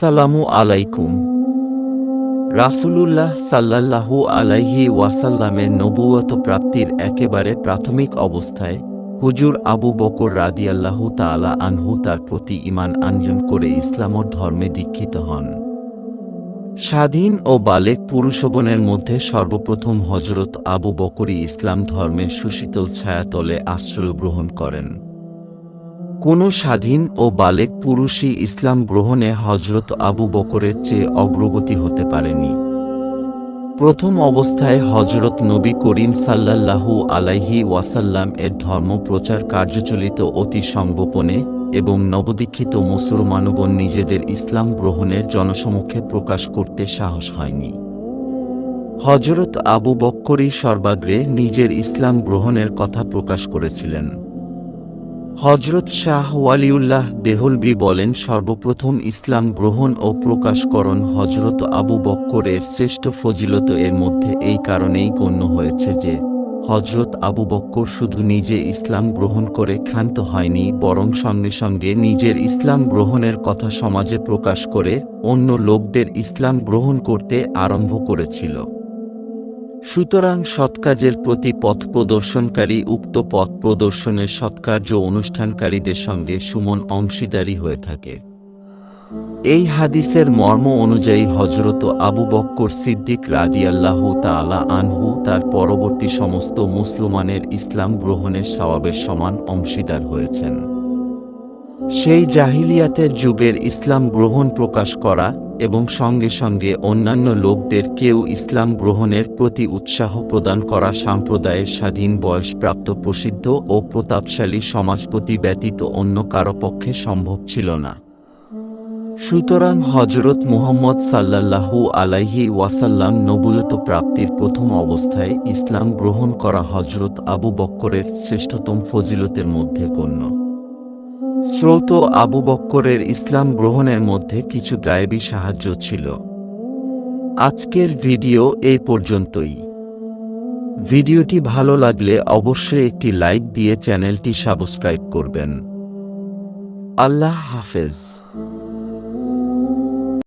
আসসালামু আলাইকুম। রাসূলুল্লাহ সাল্লাল্লাহু আলাইহি ওয়াসাল্লামের নবুয়ত প্রাপ্তির একেবারে প্রাথমিক অবস্থায় হুজুর আবু বকর রাদিয়াল্লাহু তাআলা আনহু তার প্রতি ঈমান আনয়ন করে ইসলামর ধর্মে দীক্ষিত হন। স্বাধীন ও বালেক পুরুষগণের মধ্যে সর্বপ্রথম হজরত আবু বকরই ইসলাম ধর্মের সুশীতল ছায়াতলে আশ্রয় গ্রহণ করেন। কোনো স্বাধীন ও বালেক পুরুষই ইসলাম গ্রহণে হজরত আবু বকরের চেয়ে অগ্রগতি হতে পারেনি। প্রথম অবস্থায় হজরত নবী করিম সাল্লাল্লাহু আলাইহি ওয়াসাল্লাম এর ধর্ম প্রচার কার্যচলিত অতি সংগোপনে এবং নবদীক্ষিত মুসলমানগণ নিজেদের ইসলাম গ্রহণের জনসমক্ষে প্রকাশ করতে সাহস হয়নি। হজরত আবু বক্করই সর্বাগ্রে নিজের ইসলাম গ্রহণের কথা প্রকাশ করেছিলেন। হজরত শাহ ওয়ালিউল্লাহ দেহলবি বলেন, সর্বপ্রথম ইসলাম গ্রহণ ও প্রকাশকরণ হজরত আবু বক্করের শ্রেষ্ঠ ফজিলত এর মধ্যে এই কারণেই গণ্য হয়েছে যে হজরত আবু বক্কর শুধু নিজে ইসলাম গ্রহণ করে ক্ষান্ত হয়নি, বরং সঙ্গে সঙ্গে নিজের ইসলাম গ্রহণের কথা সমাজে প্রকাশ করে অন্য লোকদের ইসলাম গ্রহণ করতে আরম্ভ করেছিল। সুতরাং সৎকাজের প্রতি পথ প্রদর্শনকারী উক্ত পথ প্রদর্শনের সৎকার্য অনুষ্ঠানকারীদের সঙ্গে সুমন অংশীদারী হয়ে থাকে। এই হাদিসের মর্ম অনুযায়ী হজরত আবু বক্কর সিদ্দিক রাদিয়াল্লাহু তাআলা আনহু তার পরবর্তী সমস্ত মুসলমানের ইসলাম গ্রহণের সওয়াবের সমান অংশীদার হয়েছেন। সেই জাহিলিয়াতের যুগের ইসলাম গ্রহণ প্রকাশ করা এবং সঙ্গে সঙ্গে অন্যান্য লোকদের কেউ ইসলাম গ্রহণের প্রতি উৎসাহ প্রদান করা সাম্প্রদায়ের স্বাধীন বয়সপ্রাপ্ত প্রসিদ্ধ ও প্রতাপশালী সমাজপতি ব্যতীত অন্য কারও পক্ষে সম্ভব ছিল না। সুতরাং হজরত মুহম্মদ সাল্লাল্লাহু আলাইহি ওয়াসাল্লাম নবুয়ত প্রাপ্তির প্রথম অবস্থায় ইসলাম গ্রহণ করা হজরত আবু বক্করের শ্রেষ্ঠতম ফজিলতের মধ্যে গণ্য। স্রোত আবু বক্করের ইসলাম গ্রহণের মধ্যে কিছু গায়েবী সাহায্য ছিল। আজকের ভিডিও এই পর্যন্তই। ভিডিওটি ভালো লাগলে অবশ্যই একটি লাইক দিয়ে চ্যানেলটি সাবস্ক্রাইব করবেন। আল্লাহ হাফেজ।